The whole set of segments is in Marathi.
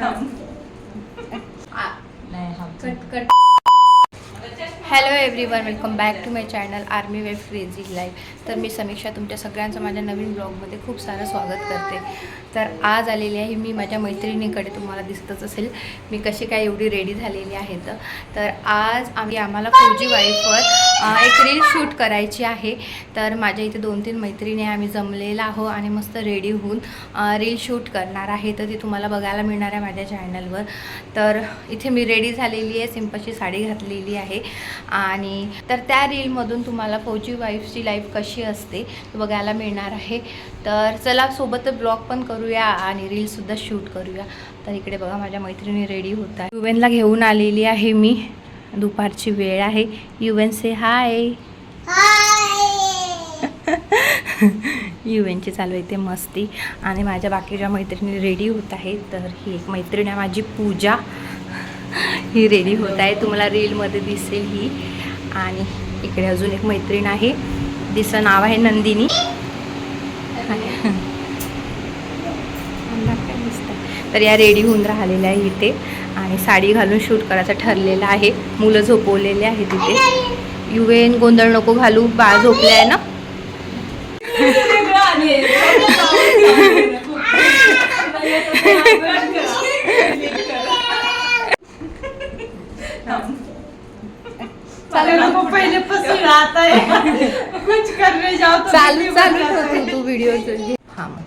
Hello everyone hello welcome back to my channel army web crazy life तर मी समीक्षा तुमच्या सगळ्यांचं माझ्या नवीन ब्लॉगमध्ये खूप सारं स्वागत करते. तर आज आलेली आहे मी माझ्या मैत्रिणीकडे तुम्हाला दिसतच असेल. मी कशी काय एवढी रेडी झालेली आहे तर. आज आम्ही आम्हाला फौजी वाईफवर एक रील शूट करायची आहे. तर माझ्या इथे दोन तीन मैत्रिणी आम्ही जमलेला आहो आणि मस्त रेडी होऊन रील शूट करणार आहे. तर ती तुम्हाला बघायला मिळणार आहे माझ्या चॅनलवर तर इथे मी रेडी झालेली आहे सिंपलची साडी घातलेली आहे. आणि तर त्या रीलमधून तुम्हाला फौजी वाईफची लाईफ कशी असते बघायला मिळणार आहे. तर चला सोबत ब्लॉग पण करूया आणि रीलसुद्धा शूट करूया. तर इकडे बघा माझ्या मैत्रिणी रेडी होत आहे युवेनला घेऊन आलेली आहे मी. दुपारची वेळ आहे. युवेन से हाय युवेनची चालू आहे ते मस्ती. आणि माझ्या बाकीच्या मैत्रिणी रेडी होत आहे तर ही एक मैत्रीण आहे माझी पूजा. ही रेडी होत आहे. तुम्हाला रीलमध्ये दिसेल ही. आणि इकडे अजून एक मैत्रीण आहे. तिचं नाव आहे नंदिनी. तर या रेडी होऊन राहिलेल्या आहे इथे. आणि साडी घालून शूट करायचं ठरलेलं आहे. मुलं झोपवलेले आहे तिथे. युवेन गोंधळ नको घालू. बाळ झोपले आहे ना पहले पसंद आता है कुछ करने जाओ तो चालू बीवी चालू बन जाता है। ठेव तू व्हिडिओ हां मग.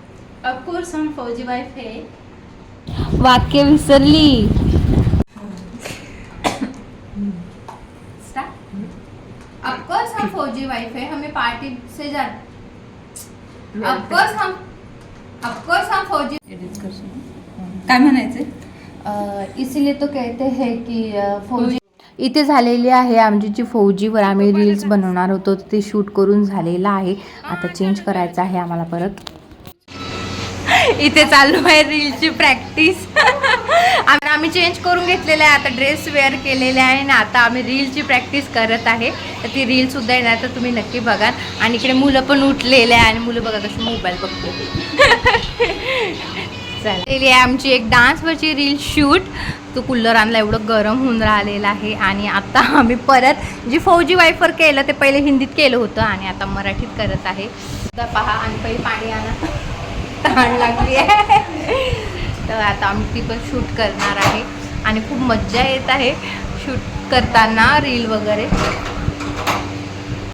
ऑफ कोर्स हम फौजी वाइफ है वाक्य विसरली ऑफकोर्स हम फौजी वाइफ है हमें पार्टी से जा ऑफकोर्स हम ऑफकोर्स हम फौजी काय इसीलिए तो कहते हैं की फौजी इथे झालेली आहे आमची जी फौजीवर आम्ही रील्स बनवणार होतो. ते शूट करून झालेलं आहे. आता चेंज करायचं आहे आम्हाला परत. इथे चालू आहे रीलची प्रॅक्टिस आम्ही आम्ही चेंज करून घेतलेला आहे. आता ड्रेस वेअर केलेले आहे ना आता आम्ही रीलची प्रॅक्टिस करत आहे. तर ती रीलसुद्धा येणार तर तुम्ही नक्की बघा. आणि इकडे मुलं पण उठलेले आहे आणि मुलं बघा कशी मोबाईल बघते. चालेल आहे आमची एक डान्सवरची रील शूट तो कूलर आणला एवढं गरम होऊन राहिलेलं आहे. आणि आता आम्ही परत जी फौजी वायफर केलं ते पहिले हिंदीत केलं होतं आणि आता मराठीत करत आहे. पहा आणि पहिले पाणी आणा. तहान लागली आहे. तर आता आम्ही ती पण शूट करणार आहे. आणि खूप मज्जा येत आहे शूट करताना रील वगैरे.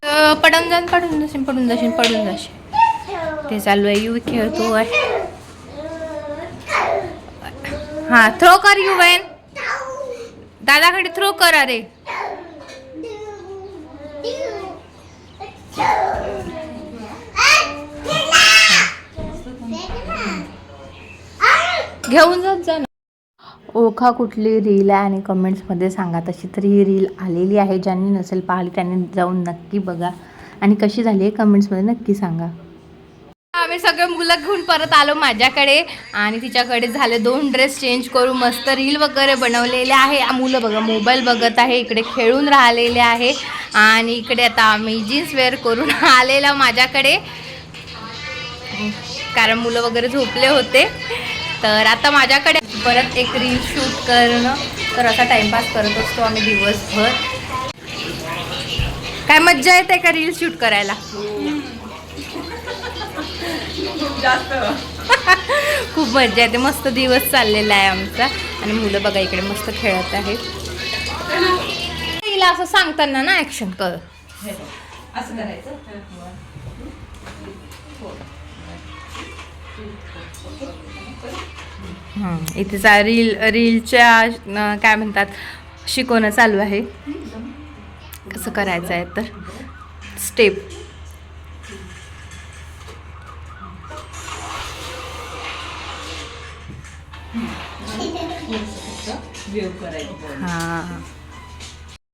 तर पडून जाईन पडून जाशील पडून जाशील पडून जाशील ते चालू आहे यू खेळतो आहे हा थ्रो कर यू वेन दादाकडे थ्रो कर अरे. घेऊन जात जा ओळखा कुठली रील आहे आणि कमेंट्समध्ये सांगा. तशी तरी ही रील आलेली आहे. ज्यांनी नसेल पाहिली त्यांनी जाऊन नक्की बघा. आणि कशी झाली आहे कमेंट्समध्ये नक्की सांगा. आम्ही सगळे मुलं घेऊन परत आलो माझ्याकडे. आणि तिच्याकडे झाले दोन ड्रेस चेंज करून मस्त रील वगैरे बनवलेले आहे. मुलं बघा मोबाईल बघत आहे. इकडे खेळून राहिलेले आहे. आणि इकडे आता आम्ही जीन्स वेअर करून आलेला माझ्याकडे. कारण मुलं वगैरे झोपले होते. तर आता माझ्याकडे परत एक रील शूट करणं. तर असा टाइमपास करत असतो आम्ही दिवसभर. काय मज्जा येते का रील शूट करायला? जास्त खूप मज्जा येते. मस्त दिवस चाललेला आहे आमचा. आणि मुलं बघा इकडे मस्त खेळत आहेत. तिला असं सांगताना ना ऍक्शन कर. असं करायचं. हं, इथे चा रील रीलच्या काय म्हणतात शिकवणं चालू आहे. कसं करायचं आहे तर? स्टेप हां.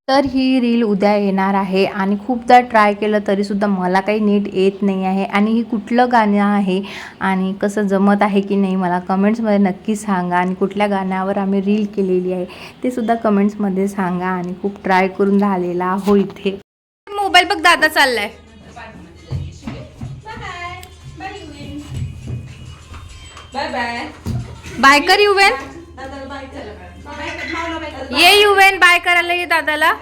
तर ही रील उद्या येणार आहे. आणि खूपदा ट्राय केलं तरीसुद्धा मला काही नीट येत नाही आहे. आणि ही कुठलं गाणं आहे? आणि कसं जमत आहे की नाही मला कमेंट्समध्ये नक्की सांगा. आणि कुठल्या गाण्यावर आम्ही रील केलेली आहे ते सुद्धा कमेंट्समध्ये सांगा. आणि खूप ट्राय करून झालेला आहो इथे. मोबाईल बघ दादा चाललाय. बाय बाय बाय कर युवेन ये युवेन बाय करायला ये दादाला.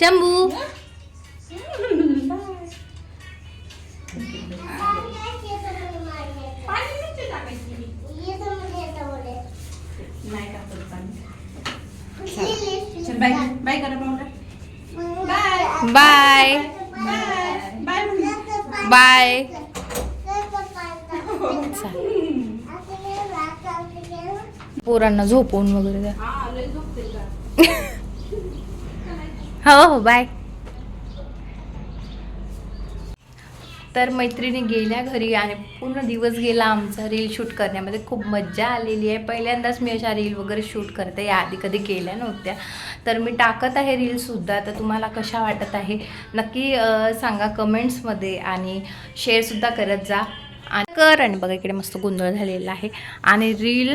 शंभू. चल बाय बाय करा पाहुणा बाय बाय बाय पोरांना झोपवून वगैरे द्या. हो हो बाय तर मैत्रिणी गेल्या घरी आणि पूर्ण दिवस गेला आमचा रील शूट करण्यामध्ये. खूप मज्जा आलेली आहे. पहिल्यांदाच मी अशा रील वगैरे शूट करते. याआधी कधी केल्या नव्हत्या. तर मी टाकत आहे रीलसुद्धा तर तुम्हाला कशा वाटत आहे? नक्की सांगा कमेंट्समध्ये आणि शेअरसुद्धा करत जा. आणि कर. आणि बघा इकडे मस्त गोंधळ झालेला आहे. आणि रील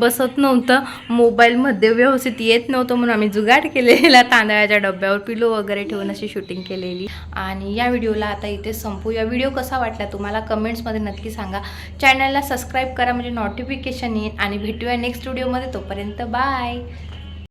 बसत नव्हतं. मोबाईलमध्ये व्यवस्थित येत नव्हतं म्हणून आम्ही जुगाड केलेला तांदळाच्या डब्यावर पिलो वगैरे ठेवून अशी शूटिंग केलेली. आणि या व्हिडिओला आता इथे संपू. या व्हिडिओ कसा वाटला तुम्हाला कमेंट्समध्ये नक्की सांगा. चॅनलला सबस्क्राईब करा म्हणजे नोटिफिकेशन येईल. आणि भेटूया नेक्स्ट व्हिडिओमध्ये तोपर्यंत बाय